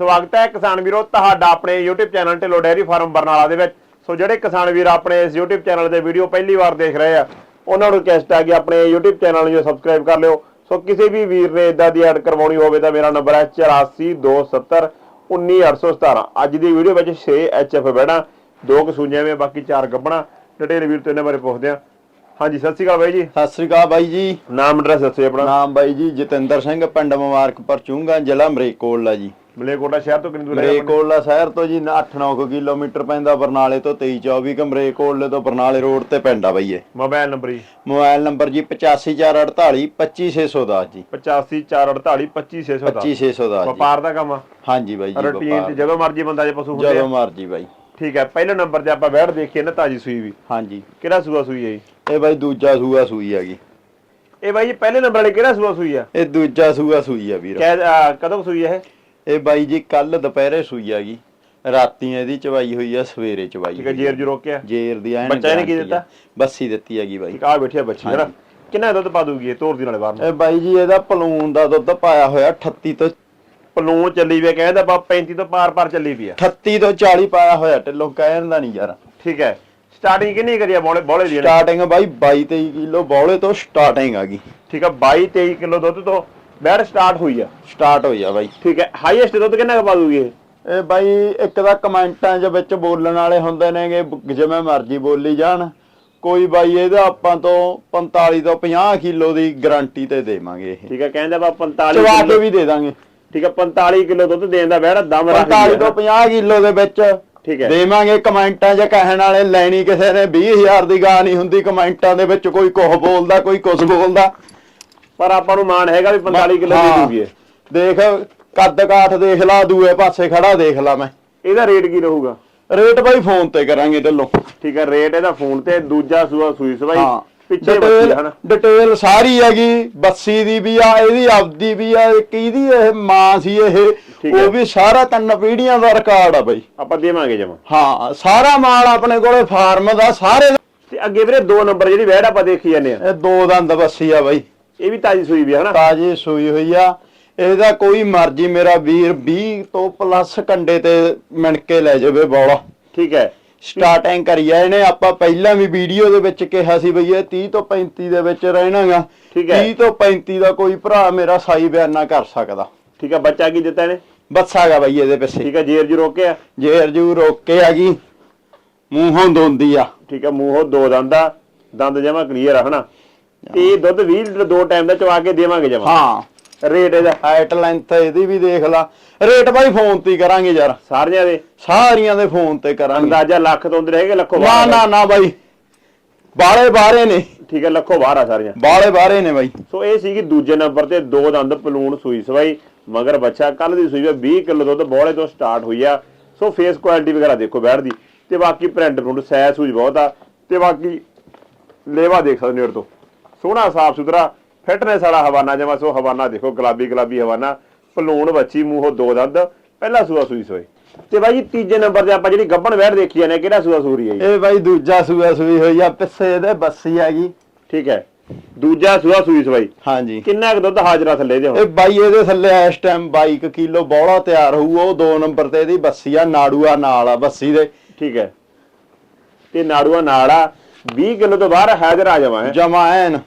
ਸਵਾਗਤ ਹੈ ਕਿਸਾਨ ਵੀਰੋ ਤੁਹਾਡਾ ਆਪਣੇ YouTube channel Dhillon dairy farm Barnala ਦੇ ਵਿੱਚ। ਸੋ ਜਿਹੜੇ ਕਿਸਾਨ ਵੀਰ ਆਪਣੇ ਇਸ YouTube ਚੈਨਲ ਤੇ ਵੀਡੀਓ ਪਹਿਲੀ ਵਾਰ ਦੇਖ ਰਹੇ ਆ ਉਹਨਾਂ ਨੂੰ ਰਿਕਵੈਸਟ ਹੈ ਕਿ ਆਪਣੇ YouTube ਚੈਨਲ ਨੂੰ ਸਬਸਕ੍ਰਾਈਬ ਕਰ ਲਿਓ। ਸੋ ਕਿਸੇ ਵੀ ਵੀਰ ਨੇ ਇਦਾਂ ਦੀ ਐਡ ਕਰਵਾਉਣੀ ਹੋਵੇ ਤਾਂ ਮੇਰਾ ਨੰਬਰ ਹੈ 8427 19817 ਅੱਜ ਦੀ ਵੀਡੀਓ ਵਿੱਚ 6 HF ਬੈਣਾ ਦੋ ਕਸੂਈਆਂ ਵਿੱਚ ਬਾਕੀ ਚਾਰ ਗੱਬਣਾ। ਡਿਟੇਲ ਵੀਰ ਤੋਂ ਇਹਨਾਂ ਬਾਰੇ ਪੁੱਛਦੇ ਆ। ਹਾਂਜੀ ਸਤਿ ਸ਼੍ਰੀ ਅਕਾਲ ਬਾਈ ਜੀ। ਸਤਿ ਸ੍ਰੀ ਅਕਾਲ ਬਾਈ ਜੀ। ਨਾਮ ਐਡਰੈਸ ਦੱਸੋ ਆਪਣਾ। ਨਾਮ ਬਾਈ ਜੀ ਜਤਿੰਦਰ ਸਿੰਘ ਪਿੰਡ ਮੁਬਾਰਕਪੁਰ ਚੂੰਗਾ ਜ਼ਿਲ੍ਹਾ ਮਰੇਕੋਟਲਾ ਜੀ। ਮਲੇਕੋਟਾ ਸ਼ਹਿਰ ਤੋਂ ਕਿੰਨੀ ਦੂਰ ਹੈ? ਮਰੇਕੋਟਲਾ ਸ਼ਹਿਰ ਤੋਂ ਜੀ 8-9 ਕਿਲੋਮੀਟਰ ਪੈਂਦਾ ਬਰਨਾਲੇ ਤੋਂ 23-24 ਕ ਮਰੇਕੋਟਲੇ ਤੋਂ ਬਰਨਾਲੇ ਰੋਡ ਤੇ ਆ ਬਾਈ ਇਹ। ਮੋਬਾਈਲ ਨੰਬਰ ਜੀ। ਮੋਬਾਈਲ ਨੰਬਰ ਜੀ 85448 25610 ਜੀ। 8548 25610 25610 ਜੀ। ਵਪਾਰ ਦਾ ਕੰਮ ਹਾਂਜੀ ਬਾਈ ਜੀ ਰੁਟੀਨ। ਤੇ ਜਦੋਂ ਮਰਜ਼ੀ ਬੰਦਾ ਜੇ ਪਸ਼ੂ ਹੁੰਦੇ ਜਦੋਂ ਮਰਜ਼ੀ ਬਾਈ। ਠੀਕ ਹੈ ਪਹਿਲੇ ਨੰਬਰ ਤੇ ਆਪਾਂ ਬੈਠ ਦੇਖੀਏ ਨਾ ਤਾਜੀ ਸੂਈ ਵੀ। ਹਾਂਜੀ। ਕਿਹੜਾ ਸੂਆ ਸੂਈ ਹੈ ਜੀ? ਇਹ ਬਾਈ ਦੂਜਾ ਸੂਆ ਸੂਈ ਹੈਗੀ। ਇਹ ਬਾਈ ਜੀ ਪਹਿਲੇ ਨੰਬਰ ਵਾਲੀ ਕਿਹੜਾ ਸੂਆ ਸੂਈ ਆ? ਇਹ ਦੂਜਾ ਸੂਆ ਸੂਈ ਆ ਵੀਰ। ਕਦੋਂ ਸੂਈ ਹੈ ਇਹ? ਇਹ ਬਾਈ ਜੀ ਕੱਲ ਦੁਪਹਿਰੇ ਸੂਈ ਹੈਗੀ ਰਾਤੀ ਇਹਦੀ ਚਵਾਈ ਹੋਈ ਆ ਸਵੇਰੇ ਚਵਾਈ ਠੀਕ ਹੈ ਆ। ਜੇਰ ਜੀ ਰੋਕਿਆ ਜੇਰ ਦੀ ਐਨ ਬੱਚਾ ਇਹਨੇ ਕੀ ਆ। ਦਿੱਤਾ? ਬੱਸੀ ਦਿੱਤੀ ਹੈਗੀ ਬਾਈ। ਠੀਕ ਆ ਬੈਠਿਆ ਬੱਚੀ ਨਾ ਕਿੰਨਾ ਦੁੱਧ ਪਾ ਦੂਗੀ ਇਹ ਤੋਰ ਦੀ ਨਾਲੇ ਬਾਹਰ ਨੂੰ? ਇਹ ਬਾਈ ਜੀ ਇਹਦਾ ਪਲੂਨ ਦਾ ਦੁੱਧ ਪਾਇਆ ਹੋਇਆ 38 ਤੋਂ ਪਲੂਣ ਚੱਲੀ ਵੀ ਆ, ਕਹਿੰਦਾ ਬਾ 35 ਤੋਂ ਪਾਰ ਪਾਰ ਚੱਲੀ ਵੀ ਆ। 38 ਤੋਂ 40 ਪਾਇਆ ਹੋਇਆ ਢਿੱਲੋਂ ਕਹਿਣ ਦਾ ਨਹੀਂ ਯਾਰ। ਠੀਕ ਹੈ। ਸਟਾਰਟਿੰਗ ਕਿੰਨੀ ਕਰੀ ਆ ਬੋਲੇ ਬੋਲੇ ਦੀ? ਸਟਾਰਟਿੰਗ ਬਾਈ 22 23 ਕਿਲੋ ਬੌਲੇ ਤੋਂ ਸਟਾਰਟਿੰਗ ਆ ਗਈ। ਠੀਕ ਹੈ 22 23 ਕਿਲੋ ਦੁੱਧ ਤੋਂ ਬੈਠ ਸਟਾਰਟ ਹੋਈ ਆ। ਸਟਾਰਟ ਹੋਈ ਆ ਬਾਈ। ਠੀਕ ਹੈ। ਹਾਈਐਸਟ ਦੁੱਧ ਕਿੰਨਾ ਪਾ ਦੂਗੀ ਇਹ? ਇਹ ਬਾਈ ਇੱਕ ਤਾਂ ਕਮੈਂਟਾਂ 'ਚ ਵਿੱਚ ਬੋਲਣ ਵਾਲੇ ਹੁੰਦੇ ਨੇਗੇ ਜਿਵੇਂ ਮਰਜ਼ੀ ਬੋਲੀ ਜਾਣ। ਕੋਈ ਬਾਈ ਇਹਦਾ ਆਪਾਂ ਤੋਂ 45 ਤੋਂ 50 ਕਿਲੋ ਦੀ ਗਾਰੰਟੀ ਤੇ ਦੇਵਾਂਗੇ ਇਹ। ਠੀਕ ਹੈ ਕਹਿੰਦਾ ਬਾ 45 ਚਵਾ ਕੇ ਵੀ ਦੇ ਦਾਂਗੇ। ਠੀਕ ਹੈ 45 ਕਿਲੋ ਦੁੱਧ ਦੇਣ ਦਾ ਬੈਠ ਦਮ ਰੱਖ 45 ਤੋਂ 50 ਕਿਲੋ ਦੇ ਵਿੱਚ ਠੀਕ ਹੈ। ਦੇਵਾਂਗੇ ਕਮੈਂਟਾਂ 'ਚ ਕਹਿਣ ਵਾਲੇ ਲੈਣੀ ਕਿਸੇ ਨੇ 20000 ਦੀ ਗਾਂ ਨਹੀਂ ਹੁੰਦੀ ਕਮੈਂਟਾਂ ਦੇ ਵਿੱਚ ਕੋਈ ਕੁਝ ਬੋਲਦਾ ਕੋਈ ਕੁਝ ਬੋਲਦਾ। ਪਰ ਆਪਾਂ ਨੂੰ ਮਾਣ ਹੈਗਾ ਵੀ 45 ਕਿਲੋ ਦੇ ਹਾਂ। ਦੂਗੀ ਇਹ ਦੇਖ ਕੱਦ ਕਾਠ ਦੇਖ ਲਾ ਦੂਏ ਪਾਸੇ ਖੜਾ ਦੇਖ ਲਾ ਮੈਂ। ਇਹਦਾ ਰੇਟ ਕੀ ਰਹੂਗਾ? ਰੇਟ ਬਾਈ ਫੋਨ ਤੇ ਕਰਾਂਗੇ ਢੱਲੋਂ ਠੀਕ ਹੈ ਰੇਟ ਇਹਦਾ ਫੋਨ ਤੇ ਦੂਜਾ ਸੂਆ ਸੂਈ ਸਵਾਈ ਹਾਂ। ਪਿੱਛੇ ਬੱਚੀ ਡਿਟੇਲ ਹਨ। ਡਿਟੇਲ ਸਾਰੀ ਹੈਗੀ ਬੱਸੀ ਦੀ ਵੀ ਆ ਇਹਦੀ ਆਪਦੀ ਵੀ ਆ ਇੱਕ ਇਹਦੀ ਇਹ ਮਾਂ ਸੀ ਇਹ? ਠੀਕ ਹੈ। ਉਹ ਵੀ ਸਾਰਾ ਤਿੰਨ ਪੀੜੀਆਂ ਦਾ ਰਿਕਾਰਡ ਆ ਬਾਈ। ਆਪਾਂ ਦੇਵਾਂਗੇ ਜਮਾ। ਹਾਂ ਸਾਰਾ ਮਾਲ ਆਪਣੇ ਕੋਲੇ ਫਾਰਮ ਦਾ ਸਾਰੇ ਦਾ- ਤੇ ਅੱਗੇ ਵੀਰੇ ਦੋ ਨੰਬਰ ਜਿਹੜੀ ਵੈੜ ਆਪਾਂ ਦੇਖੀ ਜਾਂਦੇ ਆ। ਇਹ ਦੋ ਦੰਦ ਬੱਸੀ ਆ ਬਾਈ। ਇਹ ਵੀ ਤਾਜੀ ਸੂਈ ਵੀ ਹੈ ਹਨਾ? ਤਾਜੀ ਸੂਈ ਹੋਈ ਆ। ਇਹਦਾ ਕੋਈ ਮਰਜ਼ੀ ਮੇਰਾ ਵੀਰ 20 ਤੋਂ ਪਲੱਸ ਕੰਡੇ ਤੇ ਮਿਣ ਕੇ ਲੈ ਜਾਵੇ ਬੌਲਾ। ਠੀਕ ਹੈ। ਸਟਾਰਟਿੰਗ ਕਰੀ ਆ ਇਹਨੇ। ਆਪਾਂ ਪਹਿਲਾਂ ਵੀ ਵੀਡੀਓ ਦੇ ਵਿੱਚ ਕਿਹਾ ਸੀ ਬਈ ਇਹ 30 ਤੋਂ 35 ਦੇ ਵਿੱਚ ਰਹਿਣਾਗਾ ਠੀਕ ਹੈ। 30 ਤੋਂ 35 ਦਾ ਕੋਈ ਭਰਾ ਮੇਰਾ ਸਾਈ ਬਿਆਨਾ ਕਰ ਸਕਦਾ। ਠੀਕ ਹੈ ਬੱਚਾ ਕੀ ਦਿੱਤਾ ਇਹਨੇ? ਬੱਸਾਗਾ ਬਈ ਇਹਦੇ ਪਿੱਛੇ। ਠੀਕ ਹੈ ਜੇਰ ਜੀ ਰੋਕਿਆ? ਜੇਰ ਜੂ ਰੋਕ ਕੇ ਹੈਗੀ ਮੂੰਹੋਂ ਦੋਂਦੀ ਆ। ਠੀਕ ਹੈ ਮੂੰਹੋਂ ਦੋ ਦੰਦ ਆ। ਦੰਦ ਜਮਾ ਕਲੀਅਰ ਆ ਹਨਾ? ਤੇ ਇਹ ਦੁੱਧ 20 ਲੀਟਰ ਦੋ ਟਾਈਮ ਦਾ ਚਵਾ ਕੇ ਦੇਵਾਂਗੇ ਜਮਾ। ਹਾਂ। ਰੇਟ ਇਹਦਾ। ਹਾਈਟ ਲੈਂਥ ਇਹਦੀ ਵੀ ਦੇਖ ਲਾ। ਰੇਟ ਬਾਈ ਫੋਨ ਤੇ ਹੀ ਕਰਾਂਗੇ ਯਾਰ। ਸਾਰਿਆਂ ਦੇ। ਸਾਰੀਆਂ ਦੇ ਫੋਨ ਤੇ ਕਰਾਂਗੇ। ਅੰਦਾਜ਼ਾ ਲੱਖ ਤੋਂ ਅੰਦਰ ਹੈਗੇ ਲੱਖੋਂ ਨਾ। ਨਾ ਨਾ ਬਾਈ। ਬਾਲੇ ਬਾਰੇ ਨੇ। ਠੀਕ ਹੈ ਲੱਖੋਂ ਬਾਹਰ ਆ ਸਾਰੀਆਂ। ਬਾਲੇ ਬਾਰੇ ਨੇ ਬਾਈ। ਸੋ ਇਹ ਸੀਗੀ ਦੂਜੇ ਨੰਬਰ ਤੇ ਦੋ ਦੰਦ ਪਲੂਣ ਸੂਈ ਸਵਾਈ। ਮਗਰ ਬੱਚਾ ਕੱਲ ਦੀ ਸੂਈ ਆ 20 ਕਿਲੋ ਦੁੱਧ ਬੋਲੇ ਤੋਂ ਸਟਾਰਟ ਹੋਈ ਆ। ਸੋ ਫੇਸ ਕੁਆਲਿਟੀ ਵਗੈਰਾ ਦੇਖੋ ਬੈਠ ਦੀ। ਤੇ ਬਾਕੀ ਪ੍ਰਿੰਟ ਪ੍ਰਿੰਟ ਸੈ ਸੂਈ ਬਹੁਤ ਆ। ਤੇ ਬਾਕੀ ਲੇਵਾ ਦੇਖ ਸਕਦੇ ਨੇੜ ਤੋਂ। ਸੋਹਣਾ ਸਾਫ਼ ਸੁਥਰਾ ਫਿਟਨੈਸ ਵਾਲਾ ਹਵਾਨਾ ਜਮਾ ਸੋ ਹਵਾਨਾ ਦੇਖੋ ਗੁਲਾਬੀ ਗੁਲਾਬੀ ਹਵਾਨਾ ਪਲੂਣ ਬੱਚੀ ਮੂੰਹੋਂ ਦੋ ਦੰਦ ਪਹਿਲਾ ਸੂਆ ਸੂਈ ਸੋਈ ਤੇ ਬਾਈ ਜੀ ਤੀਜੇ ਨੰਬਰ ਤੇ ਆਪਾਂ ਜਿਹੜੀ ਗੱਬਣ ਬੈਠ ਦੇਖੀ ਜਾਂਦੇ ਆ, ਕਿਹੜਾ ਸੂਆ ਸੂਰੀ ਹੈ ਜੀ? ਇਹ ਬਾਈ ਦੂਜਾ ਸੂਆ ਸੂਈ ਹੋਈ ਆ ਪਿੱਛੇ ਇਹਦੇ ਬੱਸੀ ਹੈਗੀ ਠੀਕ ਹੈ। ਦੂਜਾ ਸੂਆ ਸੂਈ ਸਵਾਈ ਹਾਂਜੀ। ਕਿੰਨਾ ਕੁ ਦੁੱਧ ਹਾਜ਼ਰਾ ਥੱਲੇ ਦੇ ਹੁਣ? ਇਹ ਬਾਈ ਇਹਦੇ ਥੱਲੇ ਇਸ ਟਾਈਮ 22 ਕਿਲੋ ਬੌਲਾ ਤਿਆਰ ਹੋਊ ਉਹ ਦੋ ਨੰਬਰ ਤੇ ਇਹਦੀ ਬੱਸੀ ਆ ਨਾੜੂਆ ਨਾਲ ਆ ਬੱਸੀ ਦੇ। ਠੀਕ ਹੈ। ਤੇ ਨਾੜੂਆ ਨਾਲ ਆ 20 ਕਿਲੋ ਤੋਂ ਬਾਹਰ ਹਾਜ਼ਰ ਆ ਜਾਵਾਂ ਹੈ। ਜਮਾ ਐਨ।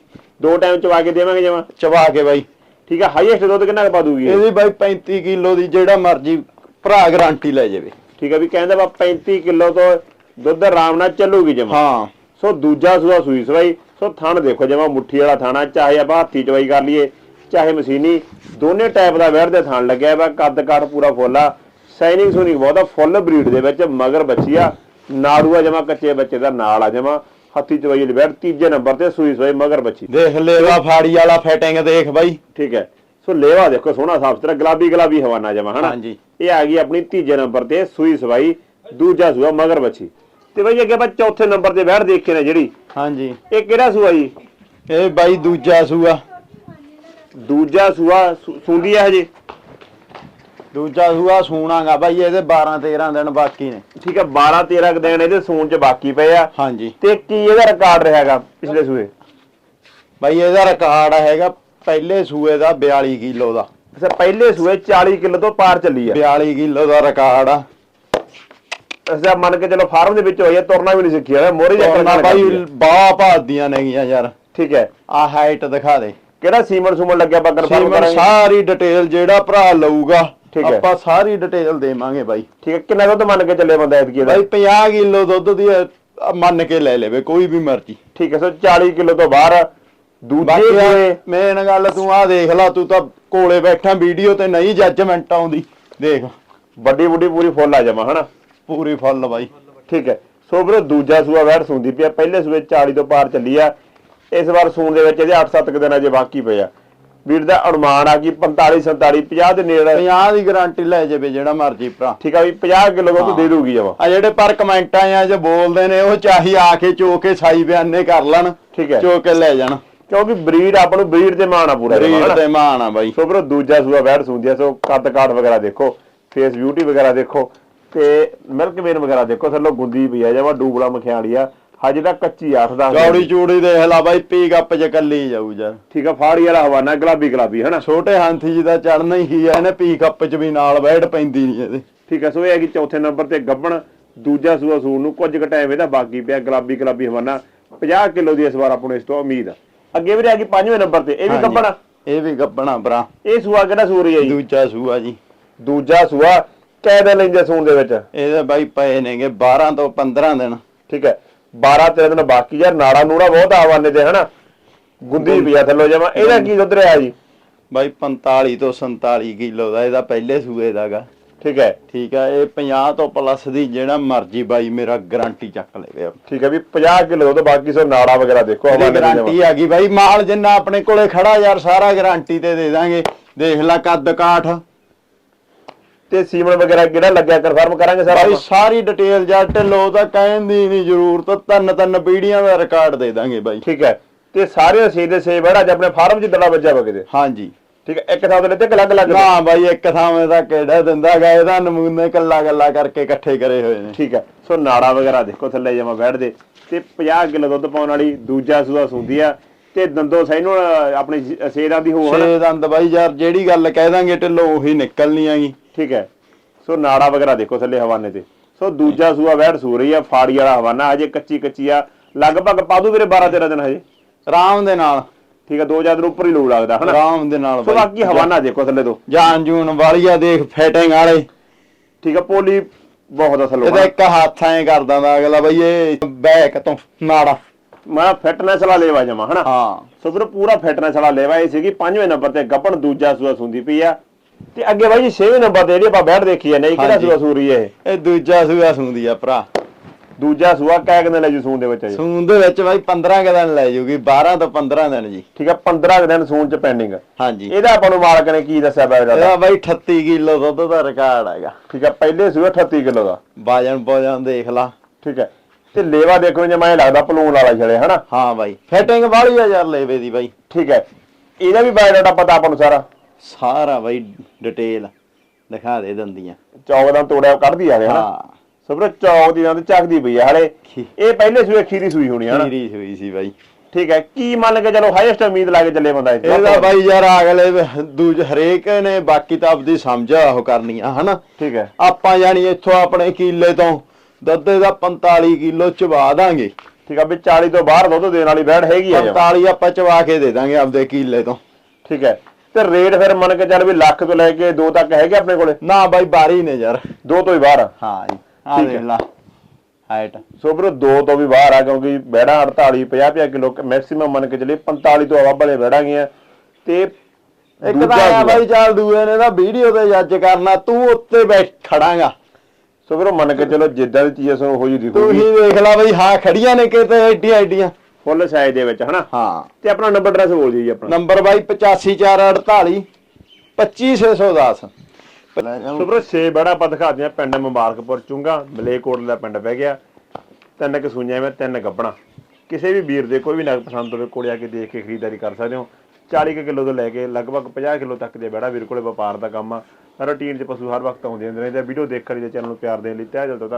ਦੋ ਟਾਈਮ ਚਵਾ ਕੇ ਦੇਵਾਂਗੇ ਜਮਾ। ਚਵਾ ਕੇ ਬਾਈ। ਠੀਕ ਹੈ ਹਾਈਐਸਟ ਦੁੱਧ ਕਿੰਨਾ ਪਾ ਦੂਗੀ ਇਹ? ਇਹਦੀ ਬਾਈ 35 ਕਿਲੋ ਦੀ ਜਿਹੜਾ ਮਰਜ਼ੀ ਭਰਾ ਗਾਰੰਟੀ ਲੈ ਜਾਵੇ। ਠੀਕ ਹੈ ਵੀ ਕਹਿੰਦਾ ਵਾ 35 ਕਿਲੋ ਤੋਂ ਦੁੱਧ ਆਰਾਮ ਨਾਲ ਚੱਲੂਗੀ ਜਮਾ। ਹਾਂ। ਸੋ ਦੂਜਾ ਸੂਆ ਸੂਈ ਸਵਾਈ ਸੋ ਥਣ ਦੇਖੋ ਜਮਾ ਮੁੱਠੀ ਵਾਲਾ ਥਾਣਾ ਚਾਹੇ ਆਪਾਂ ਹੱਥੀ ਚਵਾਈ ਕਰ ਲਈਏ ਚਾਹੇ ਮਸ਼ੀਨੀ ਦੋਨੇ ਟਾਈਪ ਦਾ ਵੈੜ ਦੇ ਥਣ ਲੱਗਿਆ ਵਾ ਕੱਦ ਕਾਠ ਪੂਰਾ ਫੁੱਲ ਆ। ਸਾਈਨਿੰਗ ਸੂਨਿੰਗ ਬਹੁਤ ਆ ਫੁੱਲ ਬਰੀਡ ਦੇ ਵਿੱਚ ਮਗਰ ਬੱਚੀ ਆ ਨਾੜੂਆ ਜਮਾ ਕੱਚੇ ਬੱਚੇ ਦਾ ਨਾਲ ਆ ਜਮਾ। ਹੱਥੀ ਚਵਾਈ ਵਾਲੀ ਵੈੜ ਤੀਜੇ ਨੰਬਰ ਤੇ ਸੂਈ ਸਵਾਈ ਮਗਰ ਬੱਚੀ। ਦੇਖ ਲੇਵਾ ਫਾੜੀ ਵਾਲਾ ਫਿਟਿੰਗ ਦੇਖ ਬਾਈ। ਠੀਕ ਹੈ। ਸੋ ਲੇਵਾ ਦੇਖੋ ਸੋਹਣਾ ਸਾਫ਼ ਸੁਥਰਾ ਗੁਲਾਬੀ ਗੁਲਾਬੀ ਹਵਾਨਾ ਜਮਾ ਹਨਾ? ਹਾਂਜੀ। ਇਹ ਆ ਗਈ ਆਪਣੀ ਤੀਜੇ ਨੰਬਰ ਤੇ ਸੂਈ ਸਵਾਈ ਦੂਜਾ ਸੂਆ ਮਗਰ ਬੱਚੀ। ਤੇ ਬਈ ਅੱਗੇ ਆਪਾਂ ਚੌਥੇ ਨੰਬਰ ਤੇ ਵੈੜ ਦੇਖੇ ਨੇ ਜਿਹੜੀ। ਹਾਂਜੀ। ਇਹ ਕਿਹੜਾ ਸੂਆ ਜੀ? ਇਹ ਬਾਈ ਦੂਜਾ ਸੂਆ। ਦੂਜਾ ਸੂਆ ਸੂੰਦੀ ਹੈ ਹਜੇ। ਦੂਜਾ ਸੂਆ ਸੂਣਾਗਾ ਬਾਈ ਇਹਦੇ 12 13 ਦਿਨ ਬਾਕੀ ਨੇ। ਠੀਕ ਹੈ 12 13 ਕੁ ਦਿਨ ਇਹਦੇ ਸੂਣ ਚ ਬਾਕੀ ਪਏ ਆ। ਹਾਂਜੀ। ਤੇ ਕੀ ਇਹਦਾ ਰਿਕਾਰਡ ਰਿਹਾਗਾ ਪਿਛਲੇ ਸੂਏ? ਬਾਈ ਇਹਦਾ ਰਿਕਾਰਡ ਹੈਗਾ ਪਹਿਲੇ ਸੂਏ ਦਾ 42 ਕਿਲੋ ਦਾ। ਅੱਛਾ ਪਹਿਲੇ ਸੂਏ 40 ਕਿਲੋ ਤੋਂ ਪਾਰ ਚੱਲੀ ਆ। 42 ਕਿਲੋ ਦਾ ਰਿਕਾਰਡ ਆ। ਅੱਛਾ ਮੰਨ ਕੇ ਚਲੋ ਫਾਰਮ ਦੇ ਵਿੱਚ ਹੋਈ ਆ ਤੁਰਨਾ ਵੀ ਨਹੀਂ ਸਿੱਖੀ ਹੋਇਆ ਮੋਰੇ ਜਾ ਤੋਰਨਾ ਬਾਈ ਬਾਹ ਭਾਦੀਆਂ ਨੇਗੀਆਂ ਯਾਰ। ਠੀਕ ਹੈ। ਆ ਹਾਈਟ ਦਿਖਾ ਦੇ। ਕਿਹੜਾ ਸੀਮਨ ਸੂਮਨ ਲੱਗਿਆ ਬੱਕਰ ਫਾਰਮ ਕਰਾਂਗੇ? ਸਾਰੀ ਡਿਟੇਲ ਜਿਹੜਾ ਭਰਾ ਲਊਗਾ ਠੀਕ ਹੈ। ਆਪਾਂ ਸਾਰੀ ਡਿਟੇਲ ਦੇਵਾਂਗੇ ਬਾਈ। ਠੀਕ ਹੈ ਕਿੰਨਾ ਦੁੱਧ ਮੰਨ ਕੇ ਚੱਲੇ ਬੰਦਾ ਐਤਕੀ ਦਾ ਬਾਈ 50 ਕਿਲੋ ਦੁੱਧ ਦੀ ਅ, ਮੰਨ ਕੇ ਲੈ ਲੈਵੇ ਕੋਈ ਵੀ ਮਰਜ਼ੀ। ਠੀਕ ਹੈ ਸੋ 40 ਕਿਲੋ ਤੋਂ ਬਾਹਰ ਦੂਜੇ ਬਾਕੀ ਮੇਨ ਗੱਲ ਤੂੰ ਆ ਦੇਖ ਲਾ ਤੂੰ ਤਾਂ ਕੋਲੇ ਬੈਠਾ ਵੀਡੀਓ ਤੇ ਨਹੀਂ ਜੱਜਮੈਂਟ ਆਉਂਦੀ। ਦੇਖ। ਵੱਡੀ ਵੱਡੀ ਪੂਰੀ ਫੁੱਲ ਆ ਜਾਵਾਂ ਹਨਾ? ਪੂਰੀ ਫੁੱਲ ਬਾਈ। ਠੀਕ ਹੈ। ਸੋ ਵੀਰੋ ਦੂਜਾ ਸੂਆ ਵੈੜ ਸੁੰਦੀ ਪਿਆ ਪਹਿਲੇ ਸੂਏ 40 ਤੋਂ ਪਾਰ ਚੱਲੀ ਆ। ਇਸ ਵਾਰ ਸੂਣ ਦੇ ਵਿੱਚ ਇਹਦੇ 8-7 ਦਿਨ ਅਜੇ ਬਾਕੀ ਪਏ ਆ। ਵੀਰ ਦਾ ਅਨੁਮਾਨ ਆ ਕਿ 45 47 50 ਦੇ ਨੇੜੇ। 50 ਦੀ ਗਾਰੰਟੀ ਲੈ ਜਾਵੇ ਜਿਹੜਾ ਮਰਜ਼ੀ ਭਰਾ। ਠੀਕ ਆ ਵੀ 50 ਕਿਲੋ ਦੁੱਧ ਦੇ ਦੂਗੀ ਜਮਾ। ਆ ਜਿਹੜੇ ਪਰ ਕਮੈਂਟਾਂ ਆ ਜੇ ਬੋਲਦੇ ਨੇ ਉਹ ਚਾਹੀ ਆ ਕੇ ਚੋ ਕੇ ਸਾਈ ਬਿਆਨੇ ਕਰ ਲੈਣ ਠੀਕ ਹੈ। ਚੋ ਕੇ ਲੈ ਜਾਣ। ਕਿਉਂਕਿ ਬਰੀਡ ਆਪਾਂ ਨੂੰ ਬਰੀਡ ਤੇ ਮਾਣ ਆ ਪੂਰਾ ਜਮਾਂ, ਰੀਡ ਹਨਾ? ਤੇ ਮਾਣ ਆ ਬਾਈ। ਸੋ ਵੀਰੋ ਦੂਜਾ ਸੂਆ ਵੈੜ ਸੁੰਦੀ ਆ ਸੋ ਕੱਦ ਕਾਠ ਵਗੈਰਾ ਦੇਖੋ ਫੇਸ ਬਿਊਟੀ ਵਗੈਰਾ ਦੇਖੋ ਤੇ ਮਿਲਕ ਵੇਨ ਵਗੈਰਾ ਦੇਖੋ ਥੱਲੋਂ ਗੁੰਦੀ ਪਈ ਆ ਜਮਾ ਡੂਬਲਾ ਮਖਿਆਲੀ ਆ। ਹਜੇ ਤਾਂ ਕੱਚੀ 8 10 ਚੌੜੀ ਚੂੜੀ ਦੇਖ ਲਾ ਬਾਈ ਪੀ ਗੱਪ ਚ ਕੱਲੀ ਜਾਊ ਯਾਰ ਠੀਕ ਆ ਫਾੜੀ ਵਾਲਾ ਹਵਾਨਾ ਗੁਲਾਬੀ ਗੁਲਾਬੀ ਹਨਾ? ਛੋਟੇ ਹਾਥੀ ਜੀ ਦਾ ਚੜਨਾ ਹੀ ਆ ਇਹਨੇ ਪੀ ਕੱਪ ਚ ਵੀ ਨਾਲ ਬੈਠ ਪੈਂਦੀ ਨਹੀਂ ਇਹਦੇ। ਠੀਕ ਹੈ ਸੋ ਇਹ ਹੈ ਕਿ ਚੌਥੇ ਨੰਬਰ ਤੇ ਗੱਬਣ ਦੂਜਾ ਸੂਆ ਸੂਣ ਨੂੰ ਕੁਝ ਟਾਈਮ ਇਹਦਾ ਬਾਕੀ ਪਿਆ ਗੁਲਾਬੀ ਗੁਲਾਬੀ ਹਵਾਨਾ 50 ਕਿਲੋ ਦੀ ਇਸ ਵਾਰ ਆਪਾਂ ਨੂੰ ਇਸ ਤੋਂ ਉਮੀਦ ਆ। ਅੱਗੇ ਵੀ ਰਹਿ ਗਈ ਪੰਜਵੇਂ ਨੰਬਰ ਤੇ ਇਹ ਵੀ। ਗੱਬਣ ਆ। ਇਹ ਵੀ ਗੱਬਣਾ ਭਰਾ। ਇਹ ਸੂਆ ਕਿਹੜਾ ਸੂਰ ਹੈ ਜੀ? ਦੂਜਾ ਸੂਆ ਜੀ। ਦੂਜਾ ਸੂਆ ਕੈ ਦਿਨ ਲੈਂਦੇ ਸੂਣ ਦੇ ਵਿੱਚ। ਇਹਦੇ ਬਾਈ ਪਏ ਨੇਗੇ 12 ਤੋਂ 15 ਦਿਨ। ਠੀਕ ਹੈ 12 13 ਦਿਨ ਬਾਕੀ ਯਾਰ ਨਾੜਾ ਨੂੜਾ ਬਹੁਤ ਆ ਹਵਾਨੇ ਤੇ ਹਨਾ? ਗੁੰਦੀ ਪਿਆ ਥੱਲੋ ਜਮਾ। ਇਹਦਾ ਕੀ ਦੁੱਧ ਰਿਹਾ ਜੀ? ਬਾਈ 45 ਤੋਂ 47 ਕਿਲੋ ਦਾ ਇਹਦਾ ਪਹਿਲੇ ਸੂਏ ਦਾਗਾ। ਠੀਕ ਹੈ। ਠੀਕ ਆ ਇਹ 50 ਤੋਂ ਪਲੱਸ ਦੀ ਜਿਹੜਾ ਮਰਜ਼ੀ ਬਾਈ ਮੇਰਾ ਗਾਰੰਟੀ ਚੱਕ ਲਵੇ ਠੀਕ ਹੈ ਵੀ 50 ਕਿਲੋ ਤੋਂ ਬਾਕੀ ਸੋ ਨਾੜਾ ਵਗੈਰਾ ਦੇਖੋ ਤੇ ਗਾਰੰਟੀ। ਆ ਗਈ ਬਾਈ ਮਾਲ ਜਿੰਨਾ ਆਪਣੇ ਕੋਲੇ ਖੜਾ ਯਾਰ ਸਾਰਾ ਗਾਰੰਟੀ ਤੇ ਦੇ ਦਾਂਗੇ। ਦੇਖ ਲੈ ਕੱਦ ਕਾਠ। ਤੇ ਸੀਮਨ ਵਗੈਰਾ ਕਿਹੜਾ ਲੱਗਿਆ? ਕਨਫਰਮ ਕਰਾਂਗੇ ਸਾਰਾ ਬਾਈ ਆਪਾਂ? ਸਾਰੀ ਡਿਟੇਲ ਜਾਂ ਢਿੱਲੋ ਤਾਂ ਕਹਿਣ ਦੀ ਨਹੀਂ ਜ਼ਰੂਰਤ ਤਿੰਨ ਤਿੰਨ ਪੀੜੀਆਂ ਦਾ ਰਿਕਾਰਡ ਦੇ ਦਾਂਗੇ ਬਾਈ ਠੀਕ ਹੈ। ਤੇ ਸਾਰੇ ਸੇ ਦੇ ਸੇ ਬੜਾ ਅੱਜ ਆਪਣੇ ਫਾਰਮ 'ਚ ਦੜਾ ਵੱਜਾ ਵਗਦੇ ਹਾਂਜੀ। ਠੀਕ ਹੈ ਇੱਕ ਥਾਂ ਤੋਂ ਲੈਤੇ ਅਲੱਗ ਅਲੱਗ ਨਾ ਬਾਈ ਇੱਕ ਥਾਵੇਂ ਦਾ ਕਿਹੜਾ ਦਿੰਦਾਗਾ ਇਹਦਾ ਨਮੂਨੇ ਕੱਲਾ ਕੱਲਾ ਕਰਕੇ ਇਕੱਠੇ ਕਰੇ ਹੋਏ ਨੇ। ਠੀਕ ਹੈ। ਸੋ ਨਾੜਾ ਵਗੈਰਾ ਦੇਖੋ ਥੱਲੇ ਜਮਾ ਬੈਠਦੇ ਤੇ 50 ਕਿਲੋ ਦੁੱਧ ਪਾਉਣ ਵਾਲੀ ਦੂਜਾ ਸੂਆ ਸੁੰਦੀ ਆ। ਤੇ ਦੰਦੋ ਸਹੀ ਨੂੰ ਅਹ, ਆਪਣੀ ਜ- ਸੇਦਾਂ ਦੀ ਹੋਣ। ਛੇ ਦੰਦ ਬਾਈ ਯਾਰ ਜਿਹੜੀ ਗੱਲ ਕਹਿ ਦਾਂਗੇ ਢਿੱਲੋਂ ਉਹੀ ਨਿਕਲਣੀ ਆਗੀ। ਠੀਕ ਹੈ। ਸੋ ਨਾੜਾ ਵਗੈਰਾ ਦੇਖੋ ਥੱਲੇ ਹਵਾਨੇ ਤੇ। ਸੋ ਦੂਜਾ ਸੂਆ ਵੈੜ ਸੂ ਰਹੀ ਆ ਫਾੜੀ ਵਾਲਾ ਹਵਾਨਾ ਹਜੇ ਕੱਚੀ ਕੱਚੀ ਆ। ਲਗਭਗ ਪਾਦੂ ਵੀਰੇ 12 13 ਦਿਨ ਹਜੇ। ਆਰਾਮ ਦੇ ਨਾਲ। ਠੀਕ ਹੈ ਦੋ ਦਿਨ ਉੱਪਰ ਹੀ ਲੂ ਲੱਗਦਾ ਹਨਾ? ਆਰਾਮ ਦੇ ਨਾਲ ਸੋ ਬਾਕੀ ਹਵਾਨਾ ਦੇਖੋ ਥੱਲੇ ਤੋਂ। ਜਾਨ ਜੂਨ ਵਾਲੀਆ ਦੇਖ ਫੈਟਿੰਗ ਵਾਲੇ। ਠੀਕ ਹੈ ਪੋਲੀ ਬਹੁਤ ਅਸਲ ਇਹਦਾ ਇੱਕ ਹੱਥ ਐ ਕਰਦਾ ਦਾ ਅਗਲਾ ਬਈ ਇਹ ਬੈਕ ਤੋਂ ਨਾੜਾ। ਮੈਂ ਫਿਟਨੈਸ ਵਾਲਾ ਲੇਵਾ ਜਮਾ ਹਨਾ? ਹਾਂ। ਸੋ ਫਿਰ ਪੂਰਾ ਫਿਟਨੈਸ ਵਾਲਾ ਲੇਵਾ ਇਹ ਸੀਗੀ ਪੰਜਵੇਂ ਨੰਬਰ ਤੇ ਗੱਪਣ ਦੂਜਾ ਸੂਆ ਸੁੰਦੀ ਪਈ ਆ। ਤੇ ਅੱਗੇ ਬਾਈ ਜੀ ਛੇਵੇਂ ਨੰਬਰ ਤੇ ਜਿਹੜੀ ਆਪਾਂ ਬੈਠ ਦੇਖੀ ਜਾਂਦੇ ਇਹ ਕਿਹੜਾ ਹਾਂਜੀ। ਸੂਆ ਸੂਰੀ ਇਹ? ਇਹ ਦੂਜਾ ਸੂਆ ਸੁੰਦੀ ਆ ਭਰਾ। ਦੂਜਾ ਸੂਆ ਕਹਿ ਕਿੰਨੇ ਲੈ ਜੂ ਸੂਣ ਦੇ ਵਿੱਚ ਜੀ ਸੂਨ ਦੇ ਵਿੱਚ ਬਾਈ 15 ਕੁ ਦਿਨ ਲੈ ਜੂਗੀ 12 ਤੋਂ 15 ਦਿਨ ਜੀ। ਠੀਕ ਹੈ 15 ਕੁ ਦਿਨ ਸੂਣ ਚ ਪੈਂਡਿੰਗ ਹਾਂਜੀ। ਇਹਦਾ ਆਪਾਂ ਨੂੰ ਮਾਲਕ ਨੇ ਕੀ ਦੱਸਿਆ ਬਾਈ ਦਾ? ਇਹਦਾ ਬਾਈ 38 ਕਿਲੋ ਦੁੱਧ ਦਾ ਰਿਕਾਰਡ ਹੈਗਾ। ਠੀਕ ਹੈ ਪਹਿਲੇ ਸੂਆ 38 ਕਿਲੋ ਦਾ। ਬਾਜਣ ਪੋਜਣ ਦੇਖ ਲਾ। ਠੀਕ ਹੈ ਤੇ ਲੇਵਾ ਦੇਖੋ ਐਂ ਲੱਗਦਾ ਪਲੂਣ ਵਾਲਾ ਛੜੇ ਹਨਾ? ਹਾਂ ਬਾਈ। ਫਿਟਿੰਗ ਵਾਲੀ ਆ ਯਾਰ ਲੇਵੇ ਦੀ ਬਾਈ। ਠੀਕ ਹੈ। ਇਹਦਾ ਵੀ ਬਾਇਓਡਾਟਾ ਪਤਾ ਆਪਾਂ ਨੂੰ ਸਾਰਾ? ਸਾਰਾ ਬਾਈ ਡਿਟੇਲ ਦਿਖਾ ਦੇ ਦੰਦੀਆਂ। ਚੌਕ ਦਾ ਤੋੜਿਆ ਕੱਢਦੀ ਆ ਰਿਹਾ ਹਨਾ? ਹਾਂ। ਸਭਰੇ ਚੌਕ ਦੀ ਦੰਦ ਚੱਕਦੀ ਪਈ ਆ ਹਲੇ। ਇਹ ਪਹਿਲੇ ਸੂਏ ਖੀਰੀ ਸੂਈ ਹੋਣੀ ਹਨਾ? ਖੀਰੀ ਹੋਈ ਸੀ ਬਾਈ। ਠੀਕ ਹੈ ਕੀ ਮੰਨ ਕੇ ਚਲੋ ਹਾਈਐਸਟ ਉਮੀਦ ਲਾ ਕੇ ਚੱਲੇ ਬੰਦਾ ਇਸ? ਇਹਦਾ ਬਾਈ ਯਾਰ ਅਗਲੇ ਦੂਜ ਹਰੇਕ ਨੇ ਬਾਕੀ ਤਾਂ ਆਪਦੀ ਸਮਝ ਉਹ ਕਰਨੀ ਆ ਹਨਾ? ਠੀਕ ਹੈ। ਆਪਾਂ ਜਾਣੀ ਇੱਥੋਂ ਆਪਣੇ ਕੀਲੇ ਤੋਂ ਦੁੱਧ ਦਾ 45 ਕਿਲੋ ਚਵਾ ਦਾਂਗੇ। ਠੀਕ ਆ ਵੀ 40 ਤੋਂ ਬਾਹਰ ਦੁੱਧ ਦੇਣ ਵਾਲੀ ਬੈੜ ਹੈਗੀ ਆ ਜਮਾਂ। 45 ਆਪਾਂ ਚਵਾ ਕੇ ਦੇ ਦਾਂਗੇ ਆਪਦੇ ਕੀਲੇ ਤੋਂ। ਠੀਕ ਹੈ। ਤੇ ਰੇਟ ਫਿਰ ਮੰਨ ਕੇ ਚੱਲ ਵੀ ਲੱਖ ਤੋਂ ਲੈ ਕੇ 2 ਤੱਕ ਹੈਗੇ ਆਪਣੇ ਕੋਲੇ? ਨਾ ਬਾਈ ਬਾਰੀ ਨੇ ਯਾਰ। ਦੋ ਤੋਂ ਹੀ ਬਾਹਰ ਆ? ਹਾਂ ਜੀ। ਆ ਦੇਖ ਹੈ। ਲਾ। ਹਾਈਟ ਸੋ ਵੀਰੋ ਦੋ ਤੋਂ ਵੀ ਬਾਹਰ ਆ ਕਿਉਂਕਿ ਬੈੜਾਂ 48 50 50 ਕਿਲੋ ਮੈਕਸਿਮਮ ਮੰਨ ਕੇ ਚੱਲੇ 45 ਤੋਂ ਹਵਾ ਬਲੇ ਬੈੜਾਂ ਗਈਆਂ। ਤੇ ਇੱਕ ਤਾਂ ਸੂਆ। ਬਾਈ ਚੱਲ ਦੂਏ ਨੇ ਤਾਂ ਵੀਡੀਓ ਤੇ ਜੱਜ ਕਰਨਾ। ਤੂੰ ਉੱਤੇ ਬੈਠ ਖੜਾਂਗਾ। ਸੋ ਵੀਰੋ ਮੰਨ ਕੇ ਚੱਲੋ ਜਿੱਦਾਂ ਦੀ ਚੀਜ਼ ਸੋ ਹੋ ਜੀ ਤੂੰ ਦਿਖੂਗੀ ਹੀ ਦੇਖ ਲੈ ਬਾਈ ਹਾਂ ਖੜੀਆਂ ਨੇ ਕਿਤੇ ਐਡੀਆਂ ਐਡੀਆਂ। ਫੁੱਲ ਸਾਈਜ਼ ਦੇ ਵਿੱਚ ਹਨਾ? ਹਾਂ। ਤੇ ਆਪਣਾ ਨੰਬਰ ਐਡਰੈਸ ਬੋਲ ਜੀ ਆਪਣਾ। ਨੰਬਰ ਬਾਈ 85448 25610 ਸੋ ਵੀਰੋ ਛੇ ਬੜਾ ਆਪਾਂ ਦਿਖਾਦੇ ਆ ਪਿੰਡ ਮੁਬਾਰਕਪੁਰ ਚੁੰਗਾ ਮਲੇਕੋਟ ਦਾ ਪਿੰਡ ਪੈ ਗਿਆ। ਤਿੰਨ ਕੁ ਸੂਈਆਂ ਮੈਂ ਤਿੰਨ ਗੱਬਣਾ ਕਿਸੇ ਵੀ ਵੀਰ ਦੇ ਕੋਈ ਵੀ ਨਗ ਪਸੰਦ ਹੋਵੇ ਕੋਲੇ ਆ ਕੇ ਦੇਖ ਕੇ ਖਰੀਦਦਾਰੀ ਕਰ ਸਕਦੇ ਹੋ। 40 ਕੁ ਕਿਲੋ ਤੋਂ ਲੈ ਕੇ ਲਗਭਗ 50 ਕਿਲੋ ਤੱਕ ਦੇ ਬੜਾ ਵੀਰ ਕੋਲੇ ਵਪਾਰ ਦਾ ਕੰਮ ਆ। ਰੂਟੀਨ 'ਚ ਪਸ਼ੂ ਹਰ ਵਕਤ ਆਉਂਦੇ ਹੁੰਦੇ ਨੇ ਤੇ ਵੀਡੀਓ ਦੇਖਣ ਲਈ ਚੈਨਲ ਨੂੰ ਪਿਆਰ ਦੇਣ ਲਈ, ਤਹਿ ਦਿਲ ਤੋਂ ਧੰਨਵਾਦ।